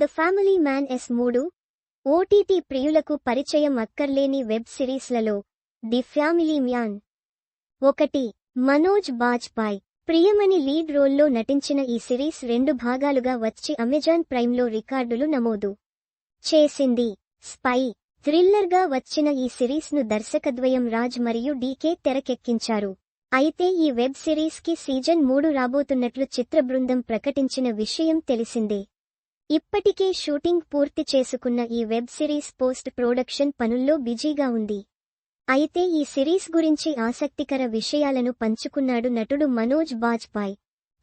The family man S మూడు. OTT ప్రియులకు పరిచయం అక్కర్లేని వెబ్ సిరీస్లలో ది ఫ్యామిలీ మ్యాన్. ఒకటి మనోజ్ బాజ్పాయ్. ప్రియమణి లీడ్ రోల్లో నటించిన ఈ సిరీస్ రెండు భాగాలుగా వచ్చి అమెజాన్ ప్రైమ్లో రికార్డులు నమోదు చేసింది. స్పై థ్రిల్లర్గా వచ్చిన ఈ సిరీస్ను దర్శకద్వయం రాజ్ మరియు డీకే తెరకెక్కించారు. అయితే ఈ వెబ్ సిరీస్కి సీజన్ మూడు రాబోతున్నట్లు చిత్ర బృందం ప్రకటించిన విషయం తెలిసిందే. ఇప్పటికే షూటింగ్ పూర్తి చేసుకున్న ఈ వెబ్ సిరీస్ పోస్ట్ ప్రొడక్షన్ పనుల్లో బిజీగా ఉంది. అయితే ఈ సిరీస్ గురించి ఆసక్తికర విషయాలను పంచుకున్నాడు నటుడు మనోజ్ బాజ్పాయ్.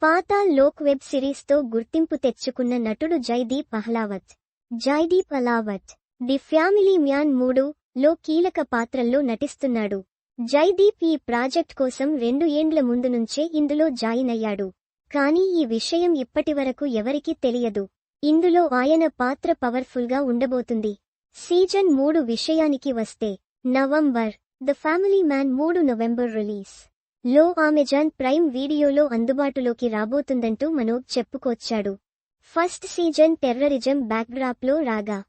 పాతాల్ లోక్ వెబ్ సిరీస్తో గుర్తింపు తెచ్చుకున్న నటుడు Jaideep Ahlawat. Jaideep Ahlawat the family man మూడు లో కీలక పాత్రల్లో నటిస్తున్నాడు. జైదీప్ ఈ ప్రాజెక్ట్ కోసం రెండు ఏండ్ల ముందు నుంచే ఇందులో జాయిన్ అయ్యాడు. కానీ ఈ విషయం ఇప్పటివరకు ఎవరికీ తెలియదు. ఇందులో ఆయన పాత్ర పవర్ఫుల్గా ఉండబోతుంది. సీజన్ మూడు విషయానికి వస్తే నవంబర్ ద ఫ్యామిలీ మ్యాన్ మూడు నవంబర్ రిలీజ్. లో అమెజాన్ ప్రైమ్ వీడియోలో అందుబాటులోకి రాబోతుందంటూ మనోజ్ చెప్పుకొచ్చాడు. ఫస్ట్ సీజన్ టెర్రరిజం బ్యాక్డ్రాప్లో రాగా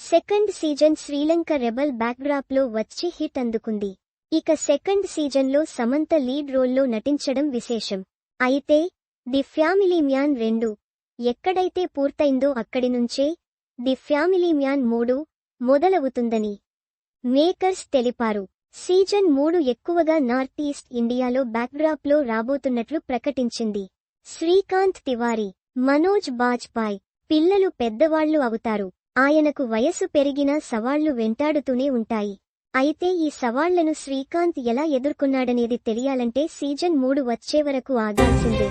సెకండ్ సీజన్ శ్రీలంక రెబల్ బ్యాక్డ్రాప్లో వచ్చి హిట్ అందుకుంది. ఇక సెకండ్ సీజన్లో సమంత లీడ్ రోల్లో నటించడం విశేషం. అయితే ది ఫ్యామిలీ మ్యాన్ రెండు ఎక్కడైతే పూర్తయిందో అక్కడి నుంచే ది ఫ్యామిలీ మ్యాన్ మూడు మొదలవుతుందని మేకర్స్ తెలిపారు. సీజన్ మూడు ఎక్కువగా నార్త్ ఈస్ట్ ఇండియాలో బ్యాక్డ్రాప్లో రాబోతున్నట్లు ప్రకటించింది. శ్రీకాంత్ తివారీ మనోజ్ బాజ్పాయ్ పిల్లలు పెద్దవాళ్ళు అవుతారు. ఆయనకు వయసు పెరిగినా సవాళ్ళు వెంటాడుతూనే ఉంటాయి. అయితే ఈ సవాళ్ళను శ్రీకాంత్ ఎలా ఎదుర్కొన్నాడనేది తెలియాలంటే సీజన్ మూడు వచ్చే వరకు ఆగాల్సిందే.